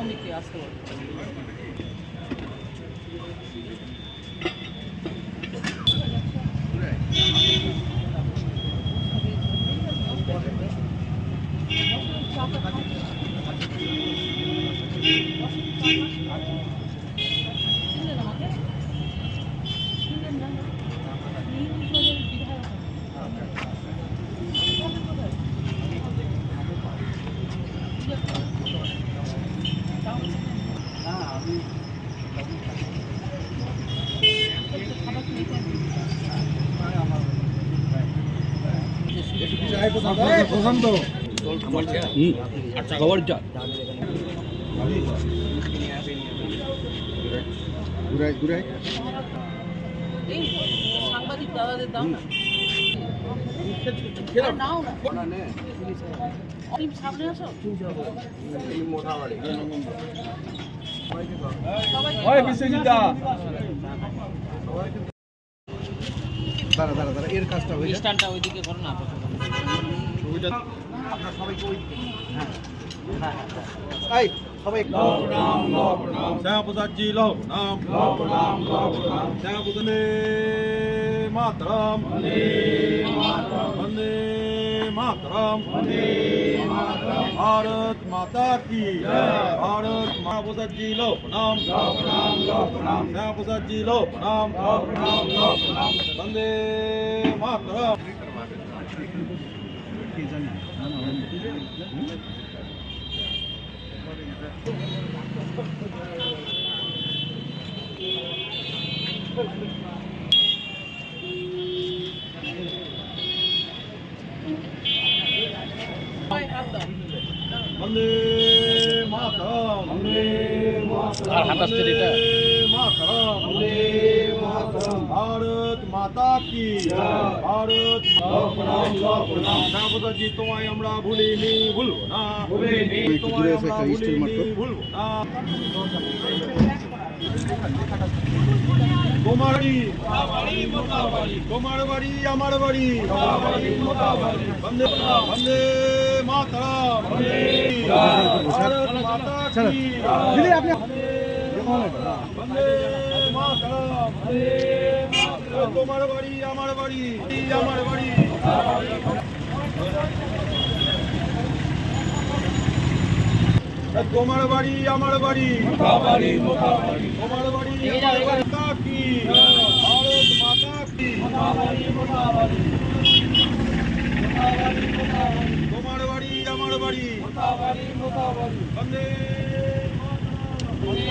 Phone করে দে শ্রমিককে আসতে বল চিনলেন আমাকে? চিনলেন না? নিউজবাজারের বিধায়ক আমি। আপনাদের কোথায়? আচ্ছা খবরটা। ঘুরাই ঘুরাই। এই সাংবাদিক দাদাদের না দাঁড়া দাঁড়া দাঁড়া এর কাজটা হয়ে ওইদিকে করো না আপনার সবাইকে ওই হ্যাঁ হ্যাঁ হ্যাঁ এই, সবাই শ্যামপ্রসাদজি লব নাম শ্যামপ্রসাদ মাতরম বন্দে মাতরম ভারত মাতা কি ভারত শ্যামপ্রসাদজি লব নাম শ্যামপ্রসাদজি লব নাম বন্দে মাতরম সবাই হাত দাও বন্দে মাতরম আর হাত আসছে রে এটা। মাতরম ভারত মাতা কি ভারত শ্যামপ্রসাদজি তোমায় আমরা ভুলিনি ভুলবো না। একটু তোমায় আমরা ভুলিনি। ভুলবো না। তোমার বাড়ি তোমার বাড়ি আমার বাড়ি। বন্দে বন্দে মাতরম। ভারত মাতা কি তোমার বাড়ি আমার বাড়ি আমার বাড়ি তোমার বাড়ি আমার বাড়ি তোমার বাড়ি আমার বাড়ি। মাতা কি ভারত মাতা কি তোমার বাড়ি আমার বাড়ি বন্দে চল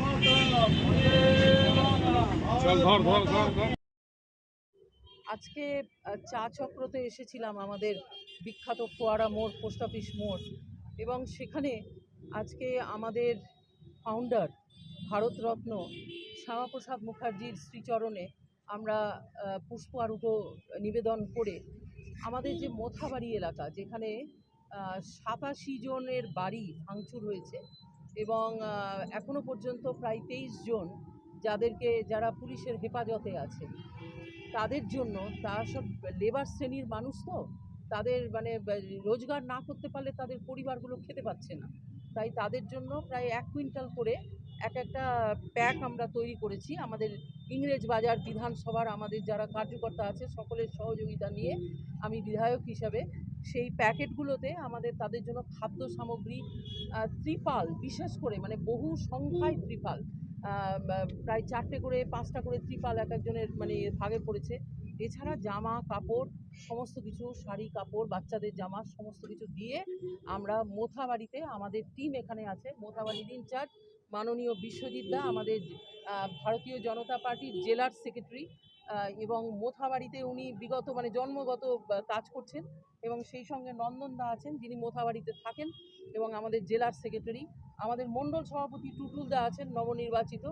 ধর ধর ধর ধর আজকে চা চক্রতে এসেছিলাম আমাদের বিখ্যাত ফোয়ারা মোড় পোস্ট অফিস মোড় এবং সেখানে আজকে আমাদের ফাউন্ডার ভারতরত্ন শ্যামাপ্রসাদ মুখার্জির শ্রীচরণে আমরা পুষ্প আরুপ নিবেদন করে আমাদের যে মোথাবাড়ি এলাকা যেখানে সাতাশি জনের বাড়ি ভাঙচুর হয়েছে এবং আহ, এখনও পর্যন্ত প্রায় তেইশ জন যাদেরকে যারা পুলিশের হেফাজতে আছে, তাদের জন্য তারা সব লেবার শ্রেণির মানুষ তো, তাদের মানে রোজগার না করতে পারলে তাদের পরিবারগুলো খেতে পাচ্ছে না। তাই তাদের জন্য প্রায় এক কুইন্টাল করে এক একটা প্যাক আমরা তৈরি করেছি। আমাদের ইংরেজ বাজার বিধানসভার আমাদের যারা কার্যকর্তা আছে, সকলের সহযোগিতা নিয়ে আমি বিধায়ক হিসাবে সেই প্যাকেটগুলোতে আমাদের তাদের জন্য খাদ্য সামগ্রী ত্রিপাল বিশেষ করে মানে বহু সংখ্যায় ত্রিপাল প্রায় চারটে করে, পাঁচটা করে ত্রিপাল এক একজনের মানে ভাগে পড়েছে। এছাড়া জামা, কাপড়, সমস্ত কিছু, শাড়ি, কাপড়, বাচ্চাদের জামা, সমস্ত কিছু দিয়ে আমরা মোথাবাড়িতে আমাদের টিম এখানে আছে মোথাবাড়ির ইনচার্জ মাননীয় বিশ্বজিৎ দা, আমাদের ভারতীয় জনতা পার্টির জেলার সেক্রেটারি এবং মোথাবাড়িতে উনি বিগত মানে জন্মগত কাজ করছেন, এবং সেই সঙ্গে নন্দন দা আছেন, যিনি মোথাবাড়িতে থাকেন, এবং আমাদের জেলার সেক্রেটারি আমাদের মণ্ডল সভাপতি টুটুল দা আছেন নবনির্বাচিত।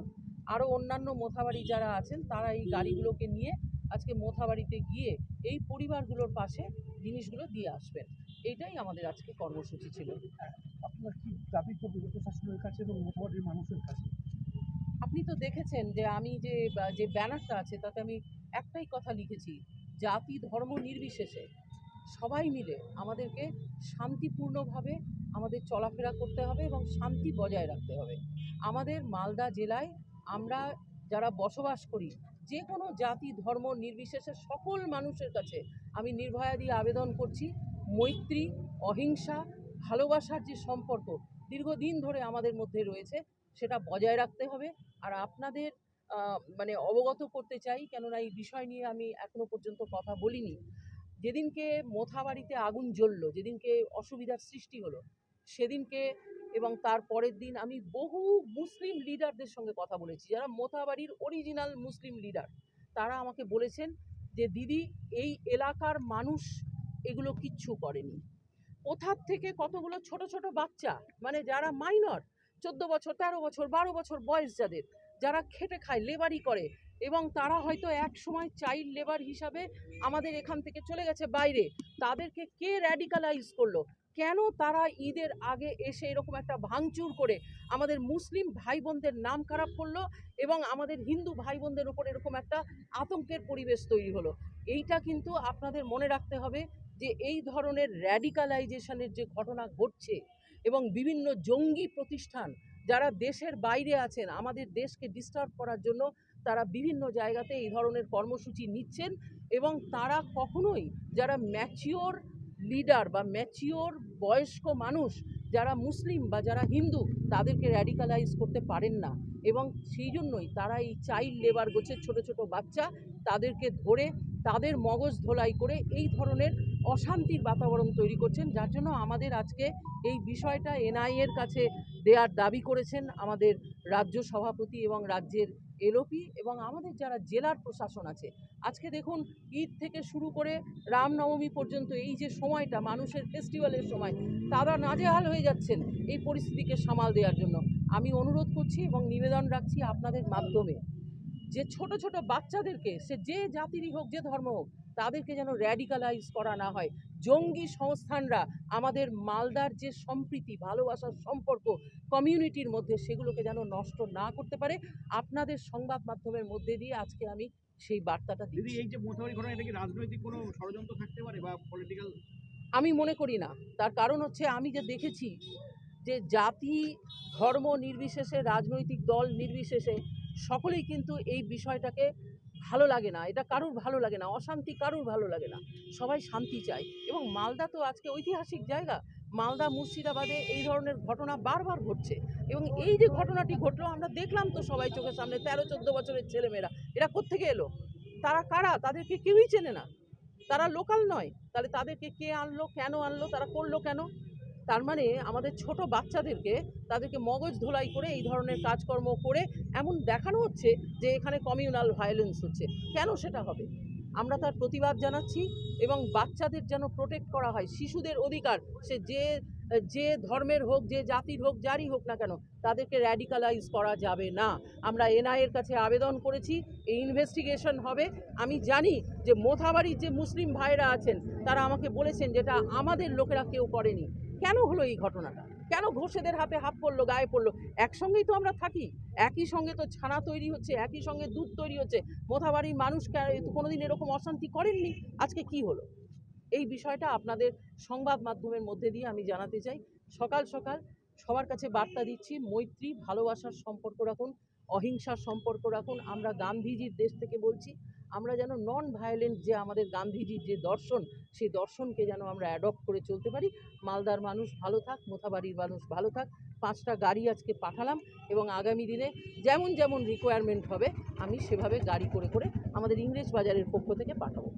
আরও অন্যান্য মোথাবাড়ি যারা আছেন তারা এই গাড়িগুলোকে নিয়ে আজকে মোথাবাড়িতে গিয়ে এই পরিবারগুলোর পাশে জিনিসগুলো দিয়ে আসবেন। এইটাই আমাদের আজকে কর্মসূচি ছিল। আপনার কি দাবি করবে প্রশাসনের কাছে এবং মোটামুটি মানুষের কাছে? আপনি তো দেখেছেন যে আমি যে যে ব্যানারটা আছে তাতে আমি একটাই কথা লিখেছি জাতি ধর্ম নির্বিশেষে সবাই মিলে আমাদেরকে শান্তিপূর্ণভাবে আমাদের চলাফেরা করতে হবে এবং শান্তি বজায় রাখতে হবে। আমাদের মালদা জেলায় আমরা যারা বসবাস করি, যে কোনো জাতি, ধর্ম নির্বিশেষে সকল মানুষের কাছে আমি নির্ভয়া দিয়ে আবেদন করছি, মৈত্রী, অহিংসা, ভালোবাসার যে সম্পর্ক দীর্ঘদিন ধরে আমাদের মধ্যে রয়েছে, সেটা বজায় রাখতে হবে। আর আপনাদের মানে অবগত করতে চাই, কেননা এই বিষয় নিয়ে আমি এখনও পর্যন্ত কথা বলিনি। যেদিনকে মোথাবাড়িতে আগুন জ্বললো, যেদিনকে অসুবিধার সৃষ্টি হলো সেদিনকে এবং তার পরের দিন আমি বহু মুসলিম লিডারদের সঙ্গে কথা বলেছি। যারা মোথাবাড়ির অরিজিনাল মুসলিম লিডার, তারা আমাকে বলেছেন যে, দিদি, এই এলাকার মানুষ এগুলো কিচ্ছু করেনি। কোথার থেকে কতগুলো ছোট ছোট বাচ্চা মানে যারা মাইনর চোদ্দ বছর, তেরো বছর, বারো বছর বয়স যাদের, যারা খেটে খায়, লেবারি করে এবং তারা হয়তো এক সময় চাইল্ড লেবার হিসাবে আমাদের এখান থেকে চলে গেছে বাইরে, তাদেরকে কে র্যাডিকালাইজ করল? কেন তারা ঈদের আগে এসে এরকম একটা ভাঙচুর করে আমাদের মুসলিম ভাই বোনদের নাম খারাপ করল এবং আমাদের হিন্দু ভাই বোনদের উপর এরকম একটা আতঙ্কের পরিবেশ তৈরি হলো? এইটা কিন্তু আপনাদের মনে রাখতে হবে যে এই ধরনের র্যাডিকালাইজেশনের যে ঘটনা ঘটছে এবং বিভিন্ন জঙ্গি প্রতিষ্ঠান যারা দেশের বাইরে আছেন, আমাদের দেশকে ডিস্টার্ব করার জন্য তারা বিভিন্ন জায়গাতে এই ধরনের কর্মসূচি নিচ্ছেন এবং তারা কখনোই যারা ম্যাচিওর লিডার বা ম্যাচিওর বয়স্ক মানুষ, যারা মুসলিম বা যারা হিন্দু, তাদেরকে র্যাডিকালাইজ করতে পারেন না। এবং সেই জন্যই তারা এই চাইল্ড লেবার গোছের ছোটো ছোটো বাচ্চা তাদেরকে ধরে তাদের মগজ ধোলাই করে এই ধরনের অশান্তির বাতাবরণ তৈরি করছেন, যার জন্য আমাদের আজকে এই বিষয়টা এনআইএর কাছে দেওয়ার দাবি করেছেন আমাদের রাজ্য সভাপতি এবং রাজ্যের এলওপি এবং আমাদের যারা জেলার প্রশাসন আছে। আজকে দেখুন ঈদ থেকে শুরু করে রামনবমী পর্যন্ত এই যে সময়টা, মানুষের ফেস্টিভ্যালের সময়, তারা নাজেহাল হয়ে যাচ্ছেন এই পরিস্থিতিকে সামাল দেওয়ার জন্য। আমি অনুরোধ করছি এবং নিবেদন রাখছি আপনাদের মাধ্যমে। যে ছোট ছোট বাচ্চাদেরকে সে যে জাতিরই হোক যে ধর্ম হোক তাদেরকে যেন র্যাডিকালাইজ করা না হয়। জঙ্গি সংস্থানরা আমাদের মালদার যে সম্প্রীতি ভালোবাসার সম্পর্ক কমিউনিটির মধ্যে সেগুলোকে যেন নষ্ট না করতে পারে। আপনাদের সংবাদ মাধ্যমের মধ্যে দিয়ে আজকে আমি সেই বার্তাটা দিচ্ছি। এই যে ঘটনা এটা কি রাজনৈতিক কোনো ষড়যন্ত্র থাকতে পারে বা পলিটিক্যাল আমি মনে করি না। তার কারণ হচ্ছে আমি যে দেখেছি যে জাতি ধর্ম নির্বিশেষে রাজনৈতিক দল নির্বিশেষে সকলেই কিন্তু এই বিষয়টাকে ভালো লাগে না, এটা কারুর ভালো লাগে না, অশান্তি কারুর ভালো লাগে না, সবাই শান্তি চায়। এবং মালদা তো আজকে ঐতিহাসিক জায়গা, মালদা মুর্শিদাবাদে এই ধরনের ঘটনা বারবার ঘটছে। এবং এই যে ঘটনাটি ঘটলো, আমরা দেখলাম তো সবাই চোখের সামনে, তেরো, চোদ্দ বছরের ছেলেমেয়েরা, এরা কোত্থেকে এলো? তারা কারা? তাদেরকে কেউই চেনে না। তারা লোকাল নয়। তাহলে তাদেরকে কে আনলো, কেন আনলো? তারা করল কেন? তার মানে আমাদের ছোট বাচ্চাদেরকে তাদেরকে মগজ ধোলাই করে এই ধরনের কাজকর্ম করে এমন দেখানো হচ্ছে যে এখানে কমিউনাল ভায়োলেন্স হচ্ছে। কেন সেটা হবে? আমরা তার প্রতিবাদ জানাচ্ছি এবং বাচ্চাদের যেন প্রোটেক্ট করা হয়, শিশুদের অধিকার, সে যে যে ধর্মের হোক, যে জাতির হোক, যারই হোক না কেন, তাদেরকে র্যাডিকালাইজ করা যাবে না। আমরা এনআইয়ের কাছে আবেদন করেছি, এই ইনভেস্টিগেশন হবে। আমি জানি যে মোথাবাড়ির যে মুসলিম ভাইরা আছেন, তারা আমাকে বলেছেন যেটা আমাদের লোকেরা কেউ করেনি। কেন হলো এই ঘটনাটা? কেন ঘোষেদের হাতে হাত পড়ল, গায়ে পড়ল? একসঙ্গেই তো আমরা থাকি। একই সঙ্গে তো ছানা তৈরি হচ্ছে, একই সঙ্গে দুধ তৈরি হচ্ছে। মোথাবাড়ির মানুষ কোনোদিন এরকম অশান্তি করেননি? আজকে কি হলো? এই বিষয়টা আপনাদের সংবাদ মাধ্যমের মধ্যে দিয়ে আমি জানাতে চাই। সকাল সকাল সবার কাছে বার্তা দিচ্ছি, মৈত্রী ভালোবাসার সম্পর্ক রাখুন। অহিংসার সম্পর্ক রাখুন। আমরা গান্ধীজির দেশ থেকে বলছি, আমরা যেন নন ভায়োলেন্ট যে আমাদের গান্ধীজির যে দর্শন, সেই দর্শনকে যেন আমরা অ্যাডপ্ট করে চলতে পারি। মালদার মানুষ ভালো থাক, মোথাবাড়ির মানুষ ভালো থাক। পাঁচটা গাড়ি আজকে পাঠালাম এবং আগামী দিনে যেমন যেমন রিকোয়ারমেন্ট হবে, আমি সেভাবে গাড়ি করে করে আমাদের ইংরেজ বাজারের পক্ষ থেকে পাঠাবো।